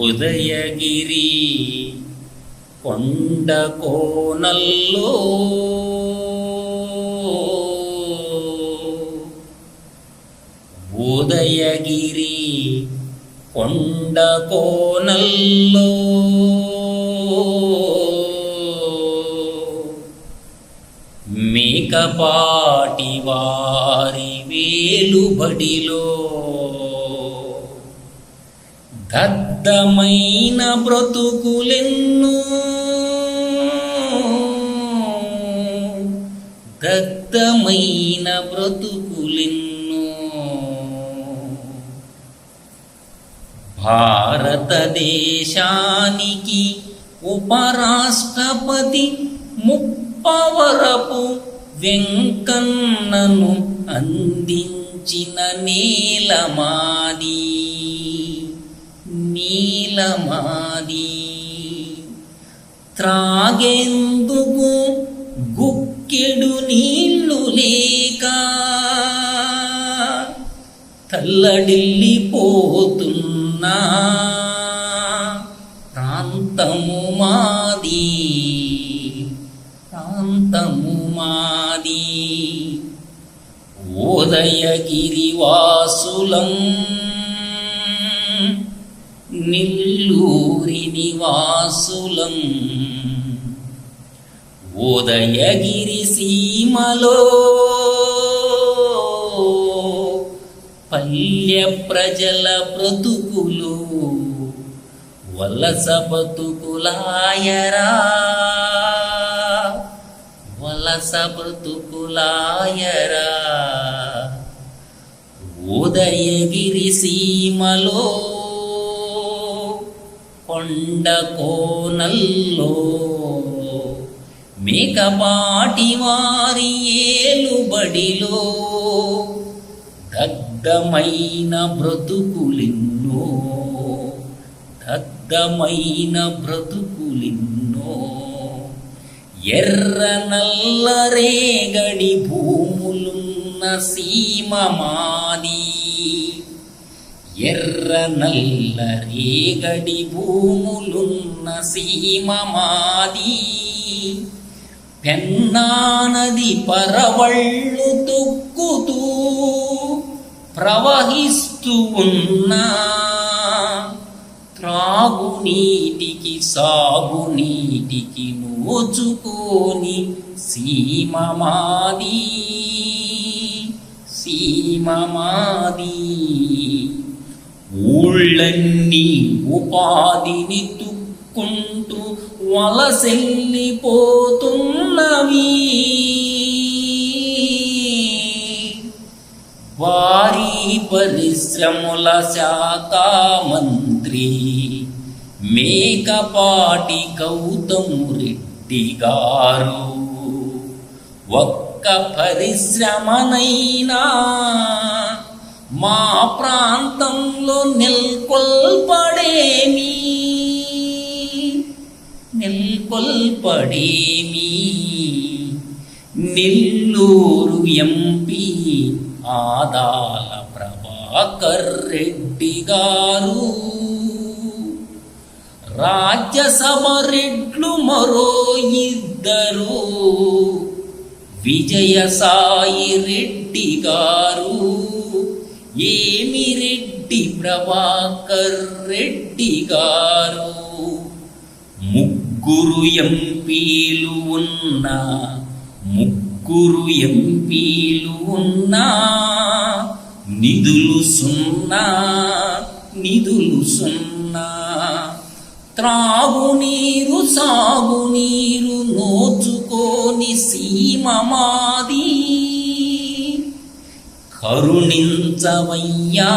ఉదయగిరి కొండ కోనల్లో ఉదయగిరి కొండ కోనల్లో మేకపాటి వారి వేలుబడిలో దద్దమైన బ్రతుకులెన్నో. దద్దమైన బ్రతుకులెన్నో. భారతదేశానికి ఉపరాష్ట్రపతి ముప్పవరపు వెంకన్నను అందించిన నీలమాది నీలమాది త్రాగేందుకు గుక్కెడు నీళ్ళు లేక తల్లడిల్లిపోతున్నా ప్రాంతము మాది ప్రాంతము మాది ఉదయగిరి వాసులం నిల్లూరి నివాసులం. ఉదయగిరి సీమలో పల్లె ప్రజల బ్రతుకులు వలస బతుకులాయరా వలస బ్రతుకులాయరా. ఉదయగిరి సీమలో కొండ కోనల్లో మేకపాటి వారి ఏలుబడిలో దగ్ధమైన బ్రతుకులిన్నో దగ్ధమైన బ్రతుకులిన్నో ఎర్ర నల్ల రేగడి భూములున్న సీమ మాది ఎర్ర నల్ల రేగడి భూములున్న సీమ మాది పెన్నా నది పరవళ్ళు తొక్కుతూ ప్రవహిస్తూ ఉన్నా త్రాగునీటికి సాగునీటికి నోచుకోని సీమ మాది సీమ మాది ఊళ్ళన్నీ ఉపాధిని తుక్కుంటూ వలసెల్లిపోతున్నవి వారి పరిశ్రమల శాఖ మంత్రి మేకపాటి గౌతమ్ రెడ్డి గారు. ఒక్క పరిశ్రమనైనా మా ప్రాంత నెల్కొల్పడేమి నెల్లూరు ఎంపీ ఆదాల ప్రభాకర్ రెడ్డి గారు. రాజ్యసభ రెడ్లు మరో ఇద్దరు. విజయసాయి రెడ్డి గారు. ఏమి రెడ్డి ప్రభాకర్ రెడ్డి గారు? ముగ్గురు ఎంపీలు ఉన్నా ముగ్గురు ఎంపీలు ఉన్నా నిధులు సున్నా నిధులు సున్నా. త్రాగునీరు సాగునీరు నోచుకోని సీమ మాది. కరుణించవయ్యా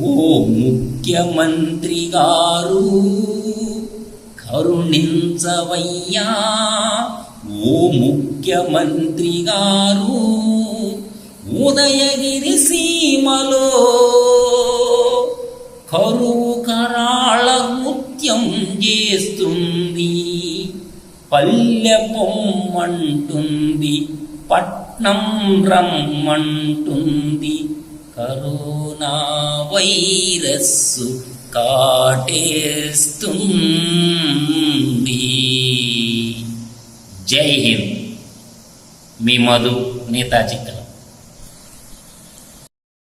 ఓ ముఖ్యమంత్రి గారు కరుణించవయ్యా ఓ ముఖ్యమంత్రి గారు ఉదయగిరి సీమలో కరువు కరాళ నృత్యం చేస్తుంది పల్లె పొమ్మంటుంది పట్నం రమ్మంటుంది. కరోనా వైరస్సు కాటేస్తుంది. bihi jaihim. Mimadu netaji